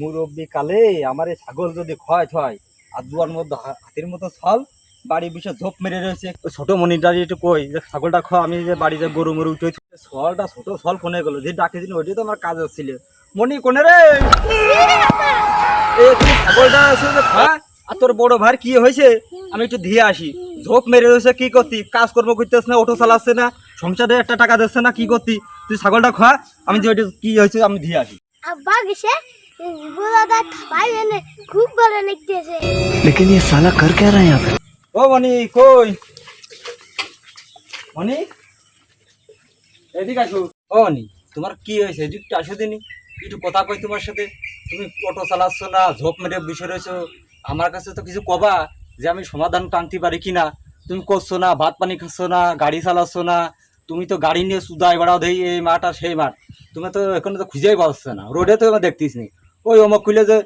মুরব্বী কালে আমার এই ছাগল যদি ক্ষয় হয়, আর দুয়ার মধ্যে হাতির মতো ছল বাড়ি বিষে ঝোপ মেরে রয়েছে। ছোট মনিটারি একটু কই, যে ছাগলটা খ আমি যে বাড়িতে গরু মরু উঠে ছলটা ছোট ছল কোনে গেল? যে ডাকে দিন ওইটাই তো আমার কাজ ছিল মনি কোনে রে? এ তুই ছাগলটা খা আর তোর বড় ভাই কি হয়েছে? আমি একটু ধুয়ে আসি। ঝোপ মেরে রয়েছে, কি করতি? কাজ কর্ম করতেছ না, অটো চালাচ্ছে না, সংসারে একটা টাকা দিচ্ছে না, কি করতি? তুই ছাগলটা খা আমি যে ওইটা কি হয়েছে, আমি ধুয়ে আসি। আব্বা গেছে বুড়াদা ভাই এনে খুব ভালো লিখতেছে लेकिन ये साला कर क्या रहा है यहाँ पे ও মনি কই মনি এদিকে আসো ও মনি তোমার কি হয়েছে এদিকে একটু আসো দিনি একটু কথা কই তোমার সাথে তুমি অটো চালাচ্ছ না ঝোপ মেরে বসে রয়েছো আমার কাছে তো কিছু কবা যে আমি সমাধান টানতে পারি কিনা তুমি করছো না ভাত পানি খাচ্ছ না গাড়ি চালাচ্ছ না তুমি তো গাড়ি নিয়ে সুদাই বেড়াও দেই এই মাঠ আর সেই মাঠ। তুমি তো এখানে তো খুঁজেই পাচ্ছে না। রোডে তো দেখতিস নি। ওই অমুক খুলে যে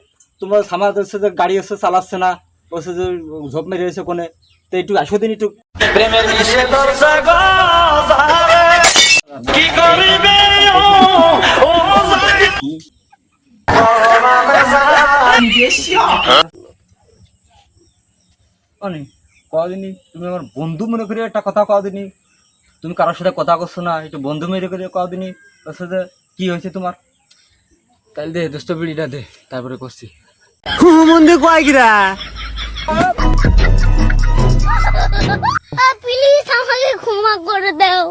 তোমার সামাজ হচ্ছে যে গাড়ি হচ্ছে চালাচ্ছে না। বলছে যে ঝোপ মেরে রয়েছে কোনে তো একটু আসো দিন একটু। অনেক। কদিনই তুমি আমার বন্ধু মনে করে একটা কথা কদিনই তুমি কারোর সাথে কথা করছ না একটু বন্ধু মেরে করে কদিনই ওর সাথে কি হয়েছে তোমার? তাহলে দে দোস্ত বিড়িটা দে তারপরে করছি। প্লিজ আমাকে ক্ষমা করে দাও।